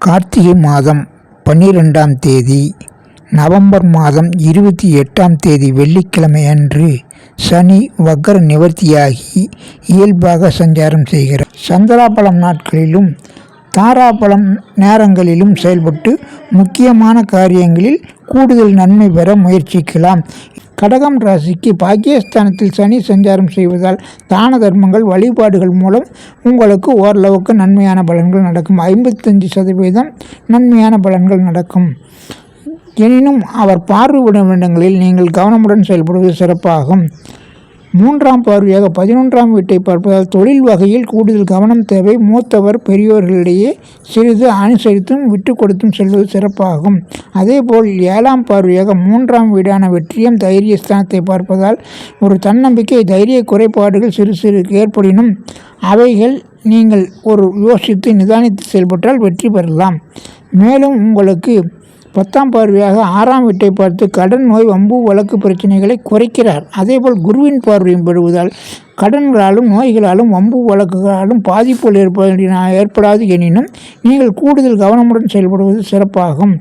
கார்த்திகை மாதம் பன்னிரெண்டாம் தேதி நவம்பர் மாதம் இருபத்தி எட்டாம் தேதி வெள்ளிக்கிழமை அன்று சனி வக்கர நிவர்த்தியாகி இயல்பாக சஞ்சாரம் செய்கிறார். சந்திராபலம் நாட்களிலும் தாராபலம் நேரங்களிலும் செயல்பட்டு முக்கியமான காரியங்களில் கூடுதல் நன்மை பெற முயற்சிக்கலாம். கடகம் ராசிக்கு பாக்கியஸ்தானத்தில் சனி சஞ்சாரம் செய்வதால் தான தர்மங்கள் வழிபாடுகள் மூலம் உங்களுக்கு ஓரளவுக்கு நன்மையான பலன்கள் நடக்கும். ஐம்பத்தஞ்சு சதவீதம் நன்மையான பலன்கள் நடக்கும். எனினும் அவர் பார்வையிடும் இடங்களில் நீங்கள் கவனமுடன் செயல்படுவது சிறப்பாகும். மூன்றாம் பார்வையாக பதினொன்றாம் வீட்டை பார்ப்பதால் தொழில் வகையில் கூடுதல் கவனம் தேவை. மூத்தவர் பெரியோர்களிடையே சிறிது அனுசரித்தும் விட்டு கொடுத்தும் செல்வது சிறப்பாகும். அதேபோல் ஏழாம் பார்வையாக மூன்றாம் வீடான வெற்றியம் தைரிய ஸ்தானத்தை பார்ப்பதால் ஒரு தன்னம்பிக்கை தைரிய குறைபாடுகள் சிறு சிறு ஏற்படினும் அவைகள் நீங்கள் ஒரு யோசித்து நிதானித்து செயல்பட்டால் வெற்றி பெறலாம். மேலும் உங்களுக்கு பத்தாம் பார்வையாக ஆறாம் வீட்டை பார்த்து கடன் நோய் வம்பு வழக்கு பிரச்சனைகளை குறைக்கிறார். அதேபோல் குருவின் பார்வையும் பெறுவதால் கடன்களாலும் நோய்களாலும் வம்பு வழக்குகளாலும் பாதிப்புகள் ஏற்ப ஏற்படாது எனினும் நீங்கள் கூடுதல் கவனமுடன் செயல்படுவது சிறப்பாகும்.